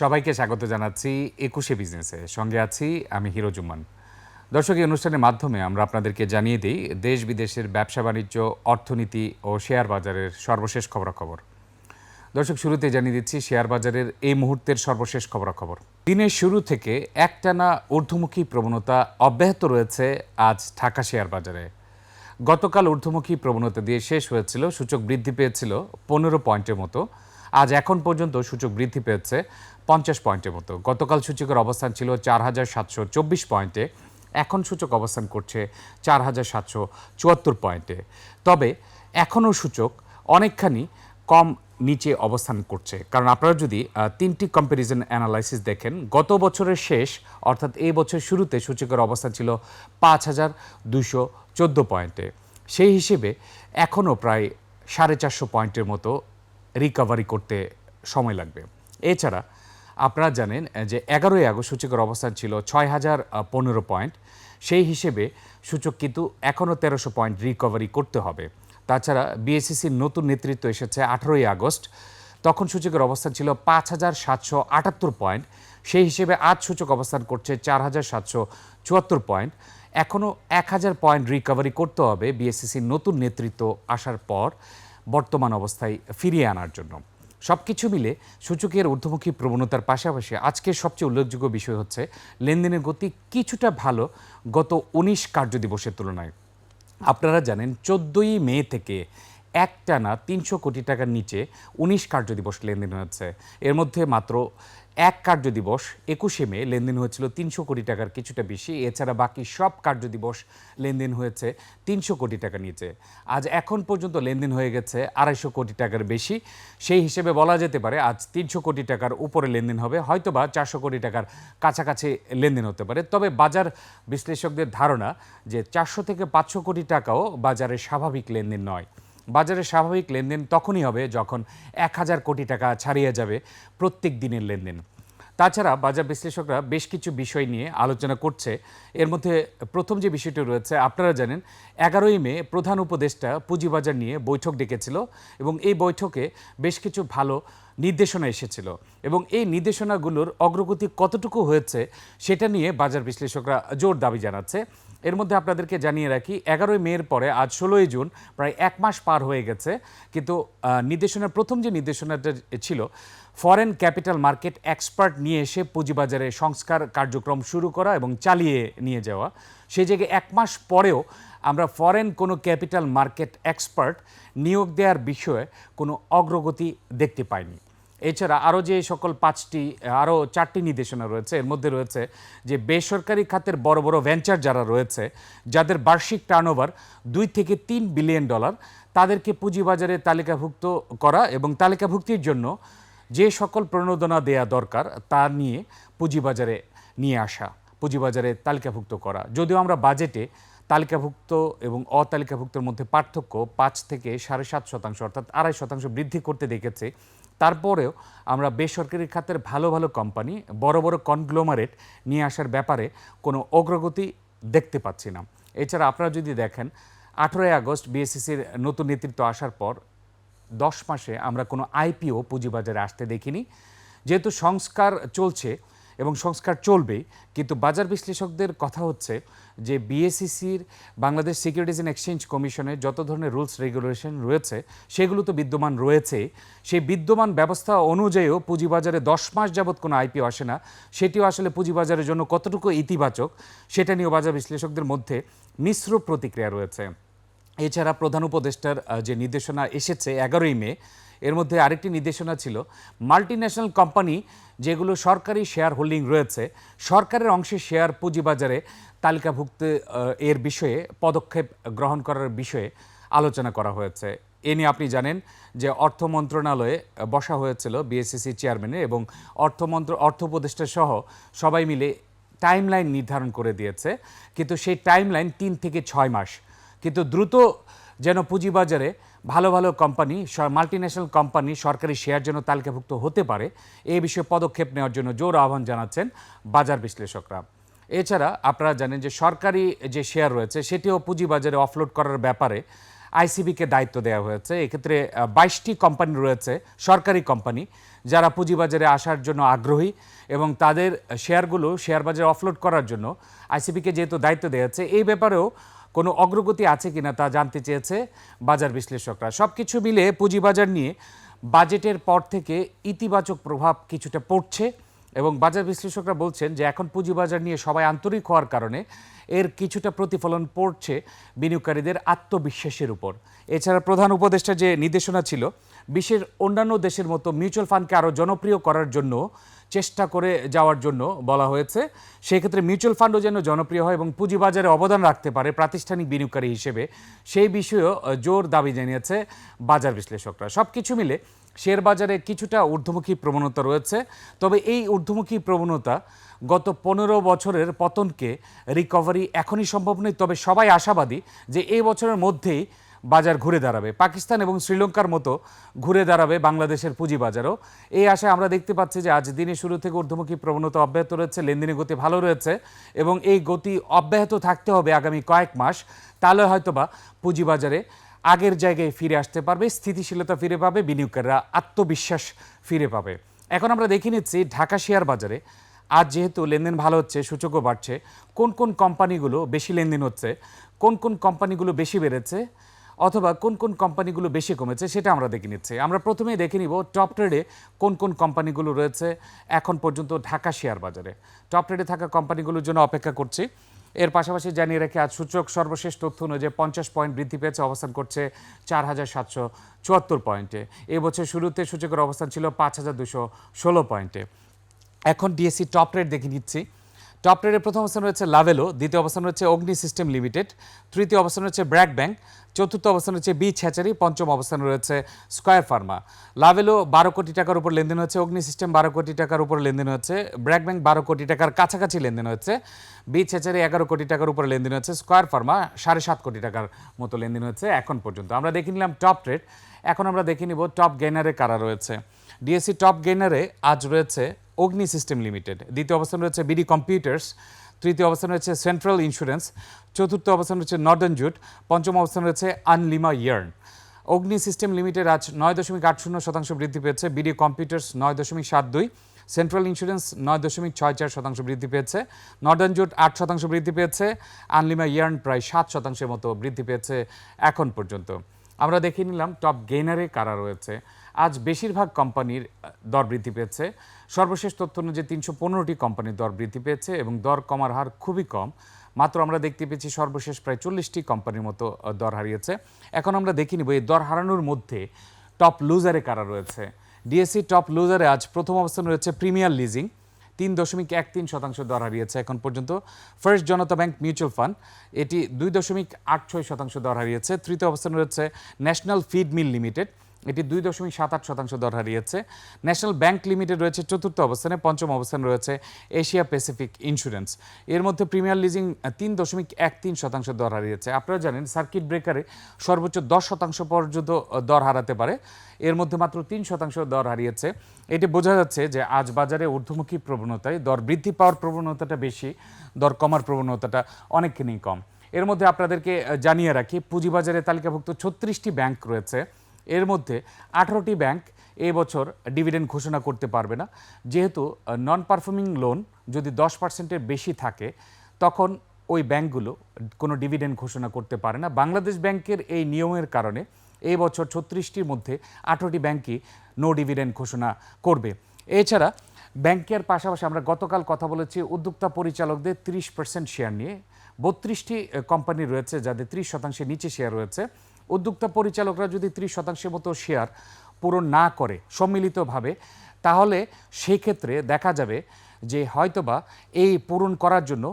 সবাইকে স্বাগত জানাচ্ছি একুশে বিজনেসে। সঙ্গে আছি আমি হিরো জুম্মান। দর্শক, এই অনুষ্ঠানের মাধ্যমে আমরা আপনাদেরকে জানিয়ে দিই, দেশ বিদেশের ব্যবসা বাণিজ্য, অর্থনীতি ও শেয়ার বাজারের সর্বশেষ খবরাখবর। দর্শক, শুরুতে জানিয়ে দিচ্ছি, শেয়ার বাজারের এই মুহূর্তের সর্বশেষ খবরাখবর। দিনের শুরু থেকে একটানা ঊর্ধ্বমুখী প্রবণতা অব্যাহত রয়েছে আজ ঢাকা শেয়ার বাজারে। গতকাল ঊর্ধ্বমুখী প্রবণতা দিয়ে শেষ হয়েছিল, সূচক বৃদ্ধি পেয়েছিল পনেরো পয়েন্টের মতো। আজ এখন পর্যন্ত সূচক বৃদ্ধি পেয়েছে পঞ্চাশ পয়েন্টের মতো। গতকাল সূচকের অবস্থান ছিল চার হাজার সাতশো চব্বিশ পয়েন্টে। এখন সূচক অবস্থান করছে চার হাজার সাতশো চুয়াত্তর পয়েন্টে। তবে এখনও সূচক অনেকখানি কম নিচে অবস্থান করছে। কারণ আপনারা যদি তিনটি কম্প্যারিজন অ্যানালাইসিস দেখেন, গত বছরের শেষ, অর্থাৎ এই বছর শুরুতে সূচকের অবস্থান ছিল পাঁচ হাজার দুশো চোদ্দ পয়েন্টে। সেই হিসেবে এখনও প্রায় সাড়ে চারশো পয়েন্টের মতো রিকভারি করতে সময় লাগবে। এছাড়া আপনারা জানেন যে এগারোই আগস্ট সূচকের অবস্থান ছিল ছয় হাজার পনেরো পয়েন্ট। সেই হিসেবে সূচক কিন্তু এখনও তেরোশো পয়েন্ট রিকভারি করতে হবে। তাছাড়া বিএসসিসির নতুন নেতৃত্ব এসেছে আঠারোই আগস্ট। তখন সূচকের অবস্থান ছিল পাঁচ হাজার সাতশো আটাত্তর পয়েন্ট। সেই হিসেবে আজ সূচক অবস্থান করছে চার হাজার সাতশো চুয়াত্তর পয়েন্ট। এখনও এক হাজার পয়েন্ট রিকভারি করতে হবে বিএসসিসির নতুন নেতৃত্ব আসার পর। বর্তমান অবস্থায় ফিরিয়ে আনার জন্য। সব কিছু মিলে সূচকের ঊর্ধ্বমুখী প্রবণতার পাশাপাশি আজকের সবচেয়ে উল্লেখযোগ্য বিষয় হচ্ছে, লেনদেনের গতি কিছুটা ভালো গত উনিশ কার্যদিবসের তুলনায়। আপনারা জানেন, চোদ্দোই মে থেকে একটানা তিনশো কোটি টাকার নিচে উনিশ কার্যদিবস লেনদেন হয়েছে। এর মধ্যে মাত্র এক কার্যদিবস, একুশে মে, লেনদেন হয়েছিল তিনশো কোটি টাকার কিছুটা বেশি। এছাড়া বাকি সব কার্যদিবস লেনদেন হয়েছে তিনশো কোটি টাকা নিচে। আজ এখন পর্যন্ত লেনদেন হয়ে গেছে আড়াইশো কোটি টাকার বেশি। সেই হিসেবে বলা যেতে পারে আজ তিনশো কোটি টাকার উপরে লেনদেন হবে। হয়তোবা চারশো কোটি টাকার কাছাকাছি লেনদেন হতে পারে। তবে বাজার বিশ্লেষকদের ধারণা যে চারশো থেকে পাঁচশো কোটি টাকাও বাজারে স্বাভাবিক লেনদেন নয়। বাজারে স্বাভাবিক লেনদেন তখনই হবে যখন এক হাজার কোটি টাকা ছাড়িয়ে যাবে প্রত্যেক দিনের লেনদেন। তাছাড়া বাজার বিশ্লেষকরা বেশ কিছু বিষয় নিয়ে আলোচনা করছে। এর মধ্যে প্রথম যে বিষয়টি রয়েছে, আপনারা জানেন, এগারোই মে প্রধান উপদেষ্টা পুঁজিবাজার নিয়ে বৈঠক ডেকেছিল এবং এই বৈঠকে বেশ কিছু ভালো নির্দেশনা এসেছিল এবং এই নির্দেশনাগুলোর অগ্রগতি কতটুকু হয়েছে সেটা নিয়ে বাজার বিশ্লেষকরা জোর দাবি জানাচ্ছে। এর মধ্যে আপনাদেরকে জানিয়ে রাখি, এগারোই মের পরে, আজ ষোলোই জুন, প্রায় এক মাস পার হয়ে গেছে, কিন্তু নির্দেশনার প্রথম যে নির্দেশনাটা ছিল ফরেন ক্যাপিটাল মার্কেট এক্সপার্ট নিয়ে এসে পুঁজিবাজারে সংস্কার কার্যক্রম শুরু করা এবং চালিয়ে নিয়ে যাওয়া। সেই জায়গায় এক মাস পরেও আমরা ফরেন কোনো ক্যাপিটাল মার্কেট এক্সপার্ট নিয়োগ দেওয়ার বিষয়ে কোনো অগ্রগতি দেখতে পাইনি। এছাড়া আরও যে সকল পাঁচটি আরও চারটি নির্দেশনা রয়েছে, এর মধ্যে রয়েছে যে বেসরকারি খাতের বড় বড় ভেঞ্চার যারা রয়েছে, যাদের বার্ষিক টার্নওভার দুই থেকে তিন বিলিয়ন ডলার তাদেরকে পুঁজিবাজারে তালিকাভুক্ত করা এবং তালিকাভুক্তির জন্য যে সকল প্রণোদনা দেয়া দরকার, তা নিয়ে পুঁজিবাজারে নিয়ে আসা, পুঁজিবাজারে তালিকাভুক্ত করা। যদিও আমরা বাজেটে তালিকাভুক্ত এবং অতালিকাভুক্তের মধ্যে পার্থক্য পাঁচ থেকে সাড়ে সাত শতাংশ, অর্থাৎ আড়াই শতাংশ বৃদ্ধি করতে দেখেছি তারপরেও আমরা বেসরকারি খাতের ভালো ভালো কোম্পানি, বড় বড় কনগ্লোমারেট নিয়ে আসার ব্যাপারে কোনো অগ্রগতি দেখতে পাচ্ছি না। এছাড়া আপনারা যদি দেখেন, আঠেরোই আগস্ট বিএসসিসির নতুন নেতৃত্ব আসার পর দশ মাসে আমরা কোনো আইপিও পুঁজিবাজারে আসতে দেখিনি। যেহেতু সংস্কার চলছে এবং সংস্কার চলবে, কিন্তু বাজার বিশ্লেষকদের কথা হচ্ছে যে বিএসসিসির বাংলাদেশ সিকিউরিটিজ অ্যান্ড এক্সচেঞ্জ কমিশনের যত ধরনের রুলস রেগুলেশন রয়েছে, সেগুলো তো বিদ্যমান রয়েছে। সেই বিদ্যমান ব্যবস্থা অনুযায়ীও পুঁজিবাজারে দশ মাস যাবৎ কোনো আইপিও আসে না। সেটিও আসলে পুঁজিবাজারের জন্য কতটুকু ইতিবাচক, সেটা নিয়েও বাজার বিশ্লেষকদের মধ্যে মিশ্র প্রতিক্রিয়া রয়েছে। এছাড়া প্রধান উপদেষ্টার যে নির্দেশনা এসেছে এগারোই মে এর মধ্যে আরেকটি নির্দেশনা ছিল মাল্টি ন্যাশনাল কোম্পানি যেগুলো সরকারি শেয়ার হোল্ডিং রয়েছে, সরকারের অংশে শেয়ার পুঁজিবাজারে তালিকাভুক্ত এর বিষয়ে, পদক্ষেপ গ্রহণ করার বিষয়ে আলোচনা করা হয়েছে। এ নিয়ে আপনি জানেন যে অর্থ মন্ত্রণালয়ে বসা হয়েছিল বিএসসিসি চেয়ারম্যানের এবং অর্থমন্ত্র অর্থ উপদেষ্টা সহ সবাই মিলে টাইমলাইন নির্ধারণ করে দিয়েছে। কিন্তু সেই টাইমলাইন তিন থেকে ছয় মাস। কিন্তু দ্রুত যেন পুঁজিবাজারে ভালো ভালো কোম্পানি মাল্টিন্যাশনাল কোম্পানি সরকারি শেয়ার যেন তালিকাভুক্ত হতে পারে। এই বিষয়ে পদক্ষেপ নেওয়ার জন্য জোর আহ্বান জানাচ্ছেন বাজার বিশ্লেষকরা। এছাড়া আপনারা জানেন যে সরকারি যে শেয়ার রয়েছে, সেটিও পুঁজিবাজারে অফলোড করার ব্যাপারে আইসিবিকে দায়িত্ব দেওয়া হয়েছে। এক্ষেত্রে বাইশটি কোম্পানি রয়েছে, সরকারি কোম্পানি যারা পুঁজিবাজারে আসার জন্য আগ্রহী এবং তাদের শেয়ারগুলো শেয়ার বাজারে অফলোড করার জন্য আইসিবিকে যেহেতু দায়িত্ব দেওয়া হচ্ছে, এই ব্যাপারেও কোনো অগ্রগতি আছে কিনা তা জানতে চেয়েছে বাজার বিশ্লেষকরা। সব কিছু মিলে পুঁজিবাজার নিয়ে বাজেটের পর থেকে ইতিবাচক প্রভাব কিছুটা পড়ছে। এবং বাজার বিশ্লেষকরা বলছেন যে এখন পুঁজিবাজার নিয়ে সবাই আন্তরিক হওয়ার কারণে এর কিছুটা প্রতিফলন পড়ছে বিনিয়োগকারীদের আত্মবিশ্বাসের উপর। এছাড়া প্রধান উপদেষ্টা যে নির্দেশনা ছিল, বিশ্বের অন্যান্য দেশের মতো মিউচুয়াল ফান্ডকে আরও জনপ্রিয় করার জন্য, চেষ্টা করে যাওয়ার জন্য বলা হয়েছে, সেক্ষেত্রে মিউচুয়াল ফান্ডও যেন জনপ্রিয় হয় এবং পুঁজিবাজারে অবদান রাখতে পারে প্রাতিষ্ঠানিক বিনিয়োগকারী হিসেবে। সেই বিষয়েও জোর দাবি জানিয়েছে বাজার বিশ্লেষকরা। সব কিছু মিলে শেয়ার বাজারে কিছুটা ঊর্ধ্বমুখী প্রবণতা রয়েছে। তবে এই ঊর্ধ্বমুখী প্রবণতা গত পনেরো বছরের পতনকে রিকভারি এখনই সম্ভব নয়। তবে সবাই আশাবাদী যে এই বছরের মধ্যেই বাজার ঘুরে দাঁড়াবে। পাকিস্তান এবং শ্রীলঙ্কার মতো ঘুরে দাঁড়াবে বাংলাদেশের পুঁজিবাজারও। এই আশায় আমরা দেখতে পাচ্ছি যে আজ দিনে শুরু থেকে ঊর্ধ্বমুখী প্রবণতা অব্যাহত রয়েছে, লেনদেনের গতি ভালো রয়েছে এবং এই গতি অব্যাহত থাকতে হবে আগামী কয়েক মাস। তাহলে হয়তোবা পুঁজিবাজারে আগের জায়গায় ফিরে আসতে পারবে, স্থিতিশীলতা ফিরে পাবে, বিনিয়োগকারীরা আত্মবিশ্বাস ফিরে পাবে। এখন আমরা দেখে নিচ্ছি ঢাকা শেয়ার বাজারে। আজ যেহেতু লেনদেন ভালো হচ্ছে, সূচকও বাড়ছে, কোন কোন কোম্পানিগুলো বেশি লেনদেন হচ্ছে, কোন কোন কোম্পানিগুলো বেশি বেড়েছে, অথবা কোন কোন কোম্পানিগুলো বেশি কমেছে, সেটা আমরা দেখে নিচ্ছি। আমরা প্রথমেই দেখে নিব টপ ট্রেডে কোন কোন কোম্পানিগুলো রয়েছে, এখন পর্যন্ত ঢাকা শেয়ার বাজারে। টপ ট্রেডে থাকা কোম্পানিগুলোর জন্য অপেক্ষা করছি। এর পাশাপাশি জানিয়ে রেখে আজ সূচক সর্বশেষ তথ্য অনুযায়ী পঞ্চাশ পয়েন্ট বৃদ্ধি পেয়েছে, অবস্থান করছে চার হাজার সাতশো চুয়াত্তর পয়েন্টে। এবছর শুরুতে সূচকের অবস্থান ছিল পাঁচ হাজার দুশো ষোলো পয়েন্টে। এখন ডিএসসি টপ রেট দেখে নিচ্ছি। টপ রেটের প্রথম অবস্থান রয়েছে লাভেলো দ্বিতীয় অবস্থান রয়েছে অগ্নি সিস্টেম লিমিটেড তৃতীয় অবস্থান রয়েছে ব্র্যাক ব্যাংক চতুর্থ অবস্থান রয়েছে বি ছ্যাচারি পঞ্চম অবস্থান রয়েছে স্কয়ার ফার্মা লাভেলো বারো কোটি টাকার উপর লেনদেন হচ্ছে অগ্নি সিস্টেম বারো কোটি টাকার উপর লেনদেন হচ্ছে ব্র্যাক ব্যাংক বারো কোটি টাকার কাছাকাছি লেনদেন হচ্ছে বি ছ্যাচারি এগারো কোটি টাকার উপর লেনদেন হচ্ছে স্কয়ার ফার্মা সাড়ে সাত কোটি টাকার মতো লেনদেন হচ্ছে এখন পর্যন্ত। আমরা দেখে নিলাম টপ ট্রেড এখন আমরা দেখে নিব টপ গেনারে কারা রয়েছে। ডিএসসি টপ গেনারে আজ রয়েছে অগ্নি সিস্টেম লিমিটেড। দ্বিতীয় অবস্থান রয়েছে বিডি কম্পিউটার্স তৃতীয় অবস্থান রয়েছে সেন্ট্রাল ইন্স্যুরেন্স চতুর্থ অবস্থান রয়েছে নর্দার্ন জুট পঞ্চম অবস্থান রয়েছে Unlima yarn Agni system limited আজ নয় দশমিক আট শূন্য শতাংশ বৃদ্ধি পেয়েছে। বিডি কম্পিউটার্স নয় দশমিক সাত দুই। সেন্ট্রাল ইন্স্যুরেন্স নয় দশমিক ছয় চার শতাংশ বৃদ্ধি পেয়েছে। নর্দার্ন জুট আট শতাংশ বৃদ্ধি পেয়েছে। আনলিমা ইয়ার্ন প্রায় সাত শতাংশের মতো বৃদ্ধি পেয়েছে এখন পর্যন্ত। আমরা দেখে নিলাম টপ গেইনারে কারা রয়েছে। আজ বেশিরভাগ কোম্পানির দর বৃদ্ধি পেয়েছে। সর্বশেষ তথ্য অনুযায়ী তিনশো পনেরোটি কোম্পানির দর বৃদ্ধি পেয়েছে এবং দর কমার হার খুবই কম। মাত্র আমরা দেখতে পেয়েছি সর্বশেষ প্রায় চল্লিশটি কোম্পানির মতো দর হারিয়েছে। এখন আমরা দেখে নিব এই দর হারানোর মধ্যে টপ লুজারে কারা রয়েছে। ডিএসসি টপ লুজারে আজ প্রথম অবস্থান রয়েছে প্রিমিয়ার লিজিং। তিন দশমিক এক তিন শতাংশ দর হারিয়েছে এখন পর্যন্ত। First Janata bank mutual fund, এটি দুই দশমিক আট ছয় শতাংশ দর হারিয়েছে। তৃতীয় অবস্থানে রয়েছে ন্যাশনাল ফিড মিল লিমিটেড। এটি দুই দশমিক সাত আট শতাংশ দর হারিয়েছে। ন্যাশনাল ব্যাংক লিমিটেড রয়েছে চতুর্থ অবস্থানে, পঞ্চম অবস্থান রয়েছে এশিয়া প্যাসিফিক ইন্স্যুরেন্স। এর মধ্যে প্রিমিয়ার লিজিং তিন দশমিক এক তিন শতাংশ দর হারিয়েছে। আপনারা জানেন, সার্কিট ব্রেকারে সর্বোচ্চ দশ শতাংশ পর্যন্ত দর হারাতে পারে। এর মধ্যে মাত্র তিন শতাংশ দর হারিয়েছে। এটি বোঝা যাচ্ছে যে আজ বাজারে ঊর্ধ্বমুখী প্রবণতায় দর বৃদ্ধি পাওয়ার প্রবণতাটা বেশি, দর কমার প্রবণতাটা অনেকখানি কম। এর মধ্যে আপনাদেরকে জানিয়ে রাখি, পুঁজিবাজারে তালিকাভুক্ত ছত্রিশটি ব্যাংক রয়েছে। এর মধ্যে আঠারোটি ব্যাংক এই বছর ডিভিডেন্ড ঘোষণা করতে পারবে না। যেহেতু নন পারফর্মিং লোন যদি দশ পার্সেন্টের বেশি থাকে, তখন ওই ব্যাংকগুলো কোনো ডিভিডেন্ড ঘোষণা করতে পারে না। বাংলাদেশ ব্যাংকের এই নিয়মের কারণে এই বছর ছত্রিশটির মধ্যে আঠারোটি ব্যাংকই নো ডিভিডেন্ড ঘোষণা করবে। এছাড়া, ব্যাংকের পাশাপাশি আমরা গতকাল কথা বলেছি, উদ্যোক্তা পরিচালকদের তিরিশ পার্সেন্ট শেয়ার নিয়ে। বত্রিশটি কোম্পানি রয়েছে যাদের ত্রিশ শতাংশের নিচে শেয়ার রয়েছে। উদ্যোক্তা পরিচালকরা যদি ত্রিশ শতাংশের মতো শেয়ার পূরণ না করে সম্মিলিতভাবে, তাহলে সেই ক্ষেত্রে দেখা যাবে যে হয়তোবা এই পূরণ করার জন্য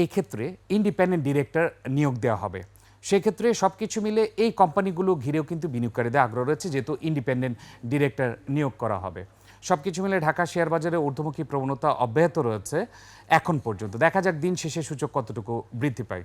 এই ক্ষেত্রে ইন্ডিপেন্ডেন্ট ডিরেক্টর নিয়োগ দেওয়া হবে। সেক্ষেত্রে সব কিছু মিলে এই কোম্পানিগুলো ঘিরেও কিন্তু বিনিয়োগকারীদের আগ্রহ রয়েছে, যেহেতু ইন্ডিপেন্ডেন্ট ডিরেক্টর নিয়োগ করা হবে। সব কিছু মিলে ঢাকা শেয়ার বাজারে ঊর্ধ্বমুখী প্রবণতা অব্যাহত রয়েছে এখন পর্যন্ত। দেখা যাক দিন শেষে সূচক কতটুকু বৃদ্ধি পায়।